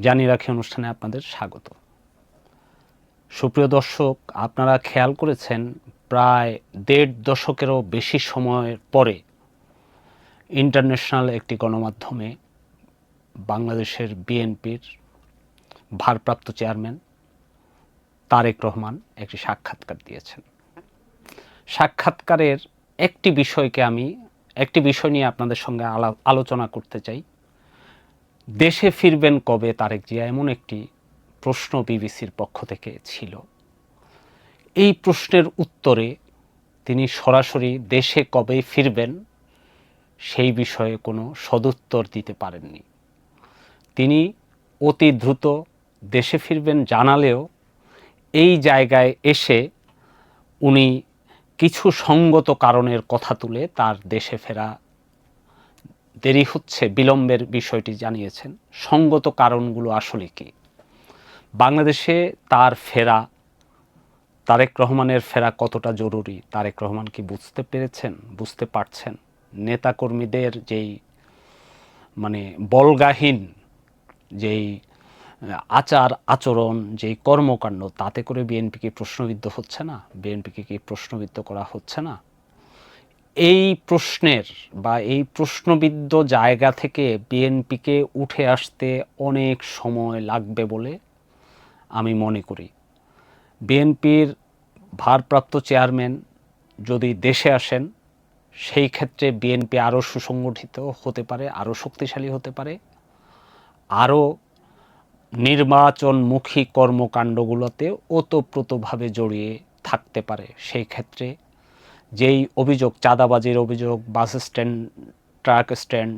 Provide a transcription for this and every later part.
জানিয়ে রাখি অনুষ্ঠানে আপনাদের স্বাগত। সুপ্রিয় দর্শক, আপনারা খেয়াল করেছেন, প্রায় দেড় দশকেরও বেশি সময়ের পরে ইন্টারন্যাশনাল একটি গণমাধ্যমে বাংলাদেশের বিএনপির ভারপ্রাপ্ত চেয়ারম্যান তারেক রহমান একটি সাক্ষাৎকার দিয়েছেন। সাক্ষাৎকারের একটি বিষয়কে আমি, একটি বিষয় নিয়ে আপনাদের সঙ্গে আলা- আলোচনা করতে চাই। দেশে ফিরবেন কবে, তারেক জিয়া? এমন একটি প্রশ্ন বিবিসির পক্ষ থেকে ছিল। এই প্রশ্নের উত্তরে তিনি সরাসরি দেশে কবে ফিরবেন সেই বিষয়ে কোনো সদুত্তর দিতে পারেননি। তিনি অতি দ্রুত দেশে ফিরবেন জানালেও এই জায়গায় এসে উনি কিছু সঙ্গত কারণের কথা তুলে তার দেশে ফেরা দেরি হচ্ছে বিলম্বের বিষয়টি জানিয়েছেন। সঙ্গত কারণগুলো আসলে কি? বাংলাদেশে তার ফেরা, তারেক রহমানের ফেরা কতটা জরুরি? তারেক রহমান কি বুঝতে পেরেছেন? বুঝতে পারছেন? নেতাকর্মীদের যেই মানে বলগাহীন যেই, আচার আচরণ, যেই কর্মকাণ্ড, তাতে করে বিএনপিকে প্রশ্নবিদ্ধ হচ্ছে না? বিএনপিকে কি প্রশ্নবিদ্ধ করা হচ্ছে না? এই প্রশ্নের বা এই প্রশ্নবিদ্ধ জায়গা থেকে বিএনপিকে উঠে আসতে অনেক সময় লাগবে বলে আমি মনে করি। বিএনপির ভারপ্রাপ্ত চেয়ারম্যান যদি দেশে আসেন, সেই ক্ষেত্রে বিএনপি আরও সুসংগঠিত হতে পারে, আরও শক্তিশালী হতে পারে, আরও নির্বাচনমুখী কর্মকাণ্ডগুলোতে ওতপ্রোতভাবে জড়িয়ে থাকতে পারে। সেই ক্ষেত্রে যেই অভিযোগ, চাঁদাবাজির অভিযোগ, বাস স্ট্যান্ড, ট্রাক স্ট্যান্ড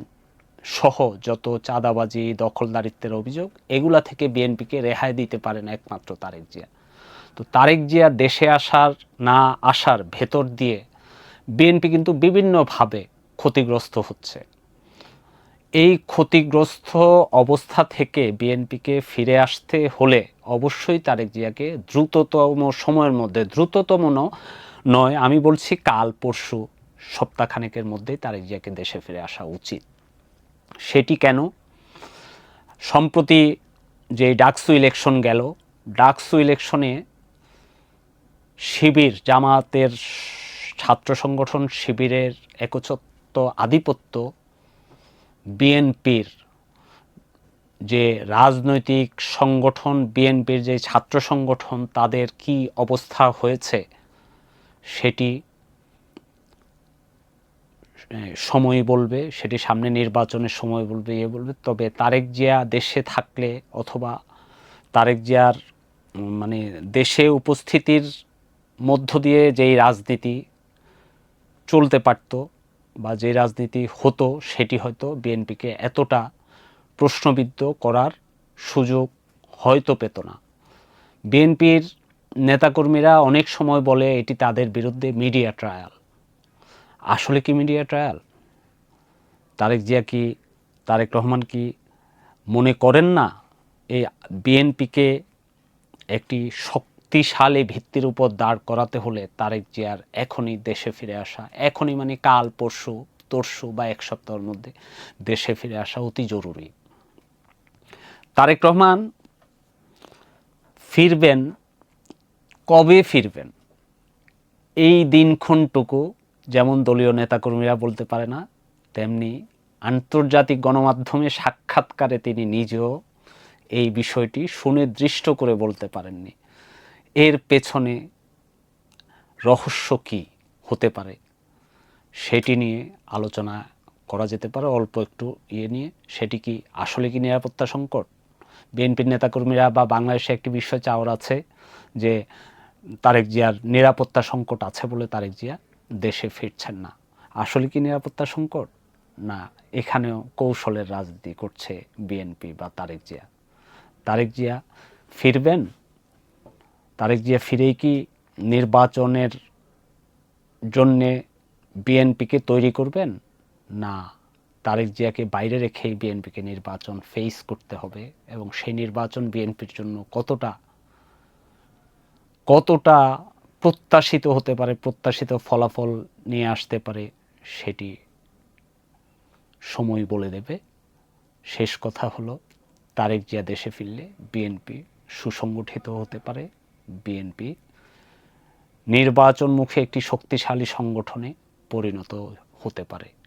সহ যত চাঁদাবাজি, দখলদারিত্বের অভিযোগ, এগুলা থেকে বিএনপিকে রেহাই দিতে পারেন একমাত্র তারেক জিয়া। তো তারেক জিয়া দেশে আসার, না আসার ভেতর দিয়ে বিএনপি কিন্তু বিভিন্নভাবে ক্ষতিগ্রস্ত হচ্ছে। এই ক্ষতিগ্রস্ত অবস্থা থেকে বিএনপিকে ফিরে আসতে হলে অবশ্যই তারেক জিয়াকে দ্রুততম সময়ের মধ্যে, দ্রুততম নয়, আমি বলছি কাল পরশু সপ্তাহখানেকের মধ্যেই তারেক জিয়াকে দেশে ফিরে আসা উচিত। সেটি কেন? সম্প্রতি যে ডাকসু ইলেকশন গেল, ডাকসু ইলেকশনে শিবির, জামাতের ছাত্র সংগঠন শিবিরের একচ্ছত্ব আধিপত্য বিএনপির যে রাজনৈতিক সংগঠন, বিএনপির যে ছাত্র সংগঠন, তাদের কি অবস্থা হয়েছে? সেটি সময় বলবে, সেটি সামনে নির্বাচনের সময় বলবে ইয়ে বলবে। তবে তারেক জিয়া দেশে থাকলে অথবা তারেক জিয়ার মানে দেশে উপস্থিতির মধ্য দিয়ে যেই রাজনীতি চলতে পারতো বা যে রাজনীতি হতো, সেটি হয়তো বিএনপিকে এতটা প্রশ্নবিদ্ধ করার সুযোগ হয়তো পেত না। বিএনপির নেতাকর্মীরা অনেক সময় বলে এটি তাদের বিরুদ্ধে মিডিয়া ট্রায়াল। আসলে কি মিডিয়া ট্রায়াল? তারেক জিয়া কি, তারেক রহমান কি মনে করেন না এই বিএনপিকে একটি শক্তিশালী ভিত্তির উপর দাঁড় করাতে হলে তারেক জিয়ার এখনই দেশে ফিরে আসা, এখনই মানে কাল, পরশু, তরশু বা এক সপ্তাহের মধ্যে দেশে ফিরে আসা অতি জরুরি। তারেক রহমান ফিরবেন কবে ফিরবেন? এই দিনক্ষণটুকু যেমন দলীয় নেতাকর্মীরা বলতে পারে না, তেমনি আন্তর্জাতিক গণমাধ্যমে সাক্ষাৎকারে তিনি নিজেও এই বিষয়টি সুনির্দিষ্ট করে বলতে পারেননি। এর পেছনে রহস্য কি হতে পারে সেটি নিয়ে আলোচনা করা যেতে পারে, অল্প একটু ইয়ে নিয়ে। সেটি কি আসলে কি নিরাপত্তা সংকট? বিএনপির নেতাকর্মীরা বা বাংলাদেশে একটি বিষয় চাওয়ার আছে যে তারেক জিয়ার নিরাপত্তা সংকট আছে বলে তারেক জিয়া দেশে ফিরছেন না। আসলে কি নিরাপত্তা সংকট? না, এখানেও কৌশলের রাজনীতি করছে বিএনপি বা তারেক জিয়া। তারেক জিয়া ফিরবেন? তারেক জিয়া ফিরেই কি নির্বাচনের জন্যে বিএনপিকে তৈরি করবেন? না, তারেক জিয়াকে বাইরে রেখেই বিএনপিকে নির্বাচন ফেস করতে হবে এবং সেই নির্বাচন বিএনপির জন্য কতটা কতটা প্রত্যাশিত হতে পারে, প্রত্যাশিত ফলাফল নিয়ে আসতে পারে সেটি সময় বলে দেবে। শেষ কথা হলো, তারেক জিয়া দেশে ফিরলে বিএনপি সুসংগঠিত হতে পারে। বিএনপি নির্বাচন মুখে একটি শক্তিশালী সংগঠনে পরিণত হতে পারে।